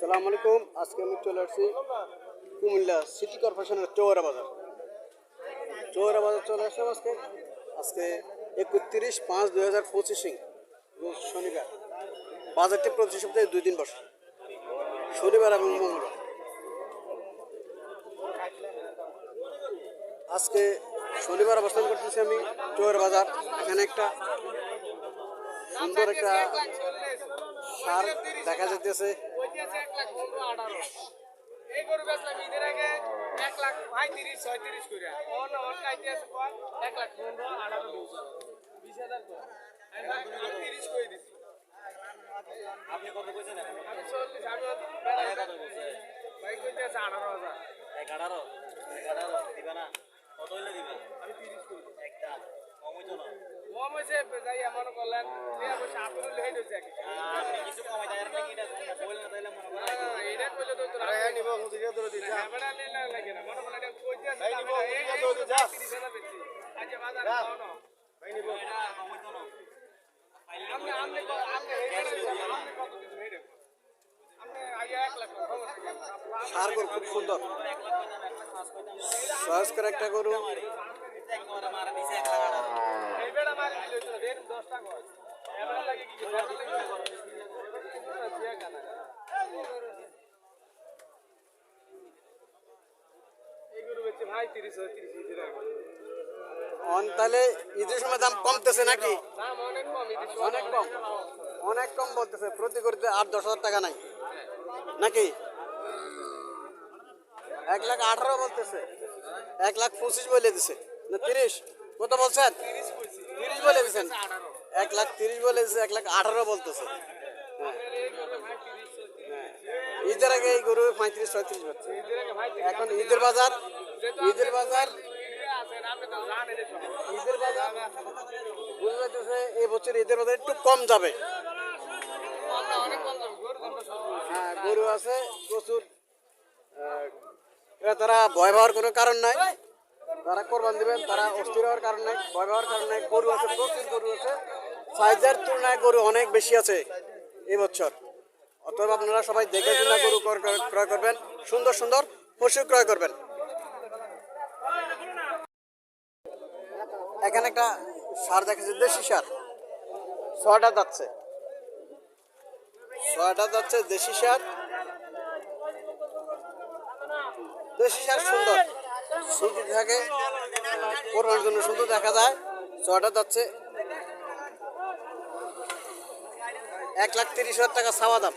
সালাম আলাইকুম। আজকে আমি চলে আসছি কুমিল্লা সিটি কর্পোরেশনের চৌরা বাজার। চৌরা বাজার চলে আসলাম আজকে। আজকে একত্রিশ পাঁচ দুই হাজার পঁচিশে শনিবার। বাজারটি প্রতি সপ্তাহে দুই দিন বসে। শনিবার এবং মঙ্গলবার। আজকে শনিবার অবস্থান করতেছি আমি চৌরা বাজার। এখানে একটা সুন্দর একটা সার দেখা যেতেছে লাখ পনেরো আঠারো এই গরু বেচলাম ঈদের আগে এক লাখ পঁয়ত্রিশ ছয়ত্রিশ করে অন অন কাইতে আছে এক লাখ পনেরো আঠারো বিশ। হাজার করে তিরিশ করে দিছি? আপনি কত কইছেন আমি চল্লিশ আমি কইতে আছে আঠারো হাজার। এক আঠারো এক আঠারো দিবে না? কত হইলে দিবে আমি তিরিশ করে দিছি একটা কম হইতো না মম হয়েছে যাই এমন করলেন এই অবশ্য আপনার লেহে দিয়েছে আর কি আপনি কিছু কমাই দেয় নাকি এটা জানি না বললে না তাইলে মনে না, করেন না, এটা কইলে তো তোরা হ্যাঁ নিব মুদিকে ধরে দিচ্ছি ক্যামেরা নিলে লাগে না মনে করলে এটা কইতে আছে ভাই, আমি নিবো, না, এই মুদিকে এই ধরে যা। তিরিশ হাজার বেচছি আজ বাজার খাও না ভাই নিব এটা কম হইতো না আপনি আপনি আপনি হেডে আপনি কত দিন হেডে আপনি আগে এক লাখ খবর থেকে সার গরু খুব সুন্দর সহজ করে একটা গরু অন তাহলে ঈদের সময় দাম কমতেছে নাকি? অনেক কম অনেক কম বলতেছে, প্রতি গরুতে আট, দশ হাজার টাকা নাই। নাকি? এক লাখ আঠারো বলতেছে, এক লাখ পঁচিশ বলে দিছে। না, তিরিশ? কত বলছেন? তিরিশ বলে দিছেন। এক লাখ তিরিশ বলে দিছে, এক লাখ আঠারো বলতেছে। হ্যাঁ। ঈদের আগে এই গরু পঁয়ত্রিশ, ছয়ত্রিশ বলছে এখন ঈদের বাজার ঈদের বাজার ঈদের বাজার, বুঝতে পারতেছে, এই বছর ঈদের বাজার একটু কম যাবে। হ্যাঁ গরু আছে প্রচুর। ক্রেতারা ভয় পাওয়ার কোনো কারণ নাই। তারা কোরবান দিবেন, তারা অস্থির হওয়ার কারণে, ভয় পাওয়ার কারণে গরু আছে, প্রচুর গরু আছে। সাইজের তুলনায় গরু অনেক বেশি আছে এই বছর। অতএব আপনারা সবাই দেখে শুনে গরু ক্রয় করবেন, সুন্দর সুন্দর পশু ক্রয় করবেন। এখানে একটা সার দেখেছে দেশি সার। ছয়টা যাচ্ছে। ছয়টা যাচ্ছে, দেশি সার। দেশি সার সুন্দর। সুন্দর থাকে কোরবানির জন্য সুন্দর দেখা যায় ছয়টা যাচ্ছে। এক লাখ তিরিশ হাজার টাকা ছাওয়া দাম।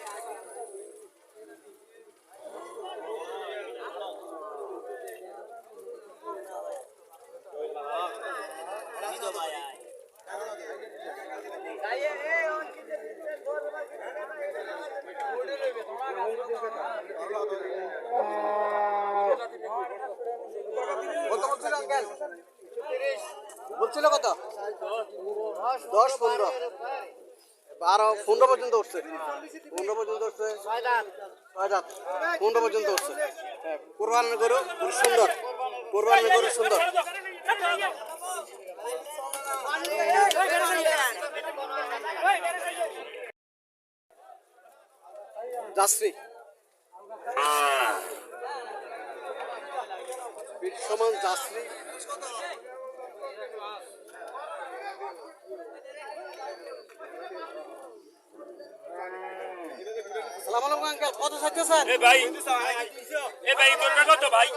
কত বলছিল আঙ্কেল বলছিল কত দশ, পনেরো। বারো, পনেরো পর্যন্ত উঠছে। পনেরো পর্যন্ত উঠছে। ছয় পনেরো পর্যন্ত উঠছে। কোরবানের গরু খুব সুন্দর। কোরবানের গরু সুন্দর। যাত্রী। সমান যাত্রী। সালাম আলাইকুম আঙ্কেল। কত চাইতেছেন? এ ভাই এ ভাই তোরটা কত ভাই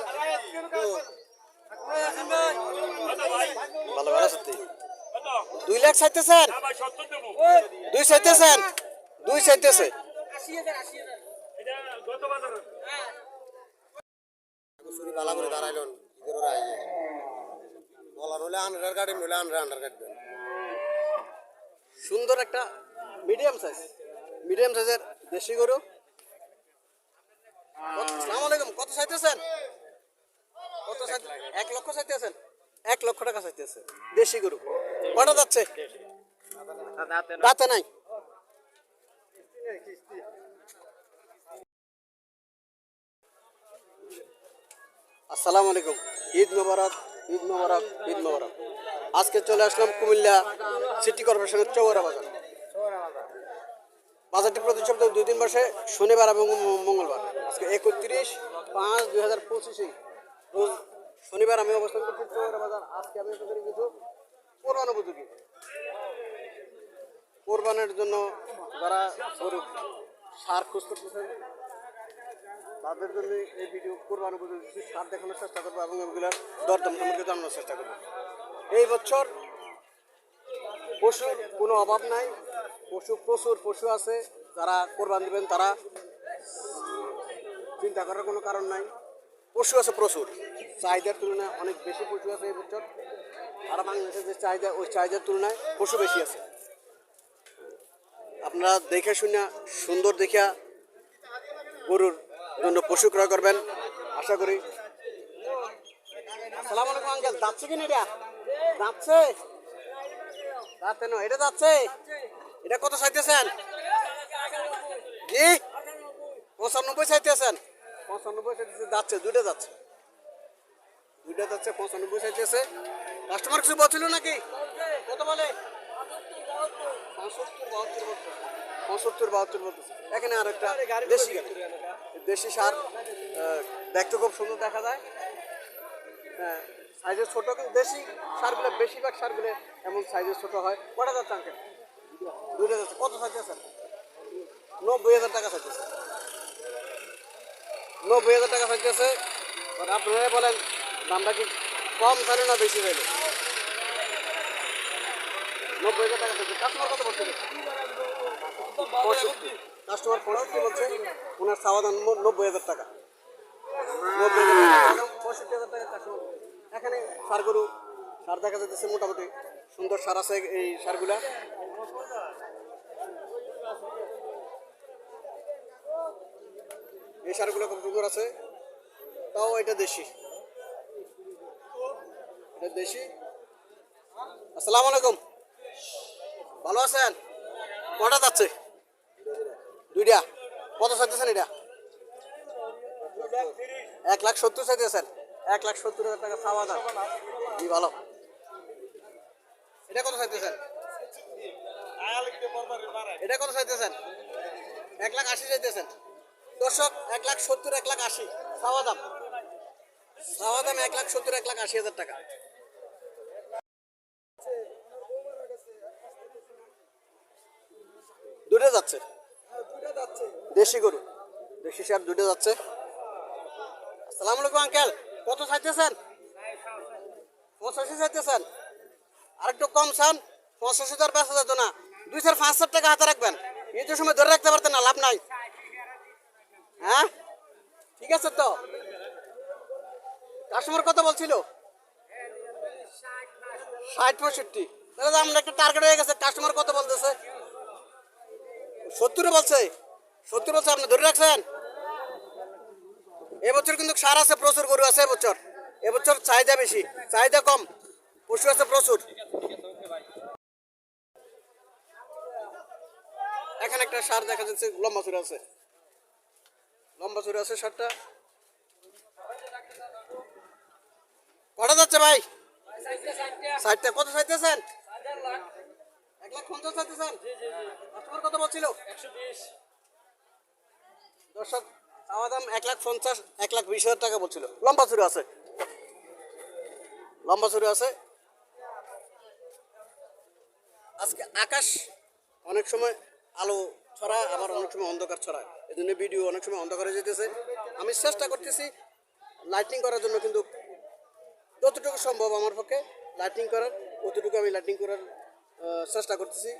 ভাই। ভালো ভালো সত্যি। দুই লাখ চাইতেছেন? দুই চাইতেছেন? দুই চাইতেছে। বাজার করে দাঁড়াইলেন বলার হলে আন্ডার গাড়ি নইলে আন্ডার আন্ডার সুন্দর একটা মিডিয়াম সাইজ মিডিয়াম সাইজের দেশি গরু। সালাম আলাইকুম, কত চাইতেছেন? কত এক লক্ষ চাইতেছেন? এক লক্ষ টাকা চাইতেছে। দেশি গরু। কটা যাচ্ছে? দাঁতে নাই। আসসালামু আলাইকুম। ঈদ মোবারক ঈদ মোবারক ঈদ মোবারক। আজকে চলে আসলাম কুমিল্লা সিটি কর্পোরেশনের চৌরা বাজার। বাজারটি প্রতি সপ্তাহে দুই দিন বসে শনিবার এবং মঙ্গলবার। আজকে একত্রিশ পাঁচ দুই হাজার পঁচিশে রোজ শনিবার আমি অবস্থান করছি চৌরা বাজার। আজকে আমি আপনাদের কিছু কোরবান উপযোগী। কোরবানের জন্য যারা গরু সার খোঁজ করতেছেন তাদের জন্য এই ভিডিও কোরবান উপযোগী। সার দেখানোর চেষ্টা করব এবং এগুলোর দরদাম সম্পর্কে জানানোর চেষ্টা করব। এই বছর পশুর কোনো অভাব নাই। পশু, প্রচুর পশু আছে। যারা কোরবান দেবেন তারা চিন্তা করার কোনো কারণ নাই। পশু আছে প্রচুর। চাহিদার তুলনায় অনেক বেশি পশু আছে এই বছর। আর বাংলাদেশের যে চাহিদা, ওই চাহিদার তুলনায় পশু বেশি আছে। আপনারা দেখে শুনে, সুন্দর দেখিয়া গরুর জন্য পশু ক্রয় করবেন। আশা করি। আসসালামু আলাইকুম আঙ্কেল যাচ্ছে কিনা এটা? যাচ্ছে? যাচ্ছে না, এটা যাচ্ছে? এটা কত চাইতেছেন? জি পঁচানব্বই চাইতেছেন? পঁচানব্বই চাইতেছে, যাচ্ছে, দুইটা যাচ্ছে। দুইটা যাচ্ছে, পঁচানব্বই চাইতেছে। কাস্টমার কিছু বলছিল নাকি? কত বলে? পঁচাত্তর, বাহাত্তর পঁচাত্তর, বাহাত্তর বলতেছে। এখানে আর একটা দেশি দেশি সার দেখতে খুব সুন্দর দেখা যায়। হ্যাঁ। সাইজের ছোট কিন্তু দেশি সারগুলো বেশিরভাগ সারগুলো এমন সাইজের ছোট হয়। কটা যাচ্ছে আঙ্কেল দুটো যাচ্ছে। কত চাইতেছেন নব্বই হাজার টাকা চাইতেছে নব্বই হাজার টাকা চাইতেছে আর আপনারা বলেন, দামটা কি কম চাইলে না বেশি চাইলে নব্বই হাজার টাকা চাইছে কাস্টমার কত বলছে? পঁয়ষট্টি। কাস্টমার পঁয়ষট্টি বলছে। ওনার সাবাদান নব্বই হাজার টাকা। নব্বই হাজার টাকা। পঁয়ষট্টি হাজার টাকা কাস্টমার এখানে সার গরু সার দেখা যাচ্ছে মোটামুটি। সুন্দর সার আছে এই সারগুলা। এই সারগুলো খুব সুন্দর আছে? তাও এটা দেশি। এটা দেশি। আসসালামু আলাইকুম। ভালো আছেন? কটা যাচ্ছে? দুইটা। কত চাইতেছেন এটা? এক লাখ সত্তর চাইতেছেন। এক লাখ সত্তর হাজার টাকা খাওয়া জি, ভালো। এটা কত চাইতেছেন? এটা কত চাইতেছেন? এক লাখ আশি চাইতেছেন। দর্শক, এক লাখ সত্তর, এক লাখ আশি। খাওয়া দাম খাওয়া দাম এক লাখ সত্তর, এক লাখ আশি হাজার টাকা। দুটো যাচ্ছে। দেশি গরু। দেশি সার দুটো যাচ্ছে। আসসালামু আলাইকুম, আঙ্কেল। কত চাইতেছেন? পঁচাশি চাইতেছেন। আরেকটু কম চান, পঁচাশি তো আর বেচা যেত না। দুই চার পাঁচ হাজার টাকা হাতে রাখবেন। এই যে সময় ধরে রাখতে পারতেন না, লাভ নাই। হ্যাঁ? ঠিক আছে তো। কাস্টমার কত বলছিল? ষাট পঁয়ষট্টি। তো আমরা একটা টার্গেট হয়ে গেছে। কাস্টমার কত বলতেছে? সত্তরে বলছে। সত্তর বলছে, আপনি ধরে রাখছেন? এবছর কিন্তু সার আছে প্রচুর গরু আছে এবছর। এবছর চাহিদা বেশি চাহিদা কম পশু আছে প্রচুর। এখানে একটা সার দেখা যাচ্ছে লম্বা চুরে আছে। লম্বা চুরে আছে সারটা। কটা যাচ্ছে ভাই? ষাটটা কত চাইতেছেন এক লাখ পঞ্চাশ চাইতেছেন কত বলছিল? দর্শক চাওয়া দাম এক লাখ পঞ্চাশ, এক লাখ বিশ হাজার টাকা বলছিল। লম্বা চুরি আছে। লম্বা চুরি আছে। আজকে আকাশ অনেক সময় আলো ছড়ায়, আবার অনেক সময় অন্ধকার ছড়ায়। এই জন্য ভিডিও অনেক সময় অন্ধকারে যেতেছে। আমি চেষ্টা করতেছি লাইটিং করার জন্য, কিন্তু যতটুকু সম্ভব আমার পক্ষে লাইটিং করার, অতটুকু আমি লাইটিং করার চেষ্টা করতেছি।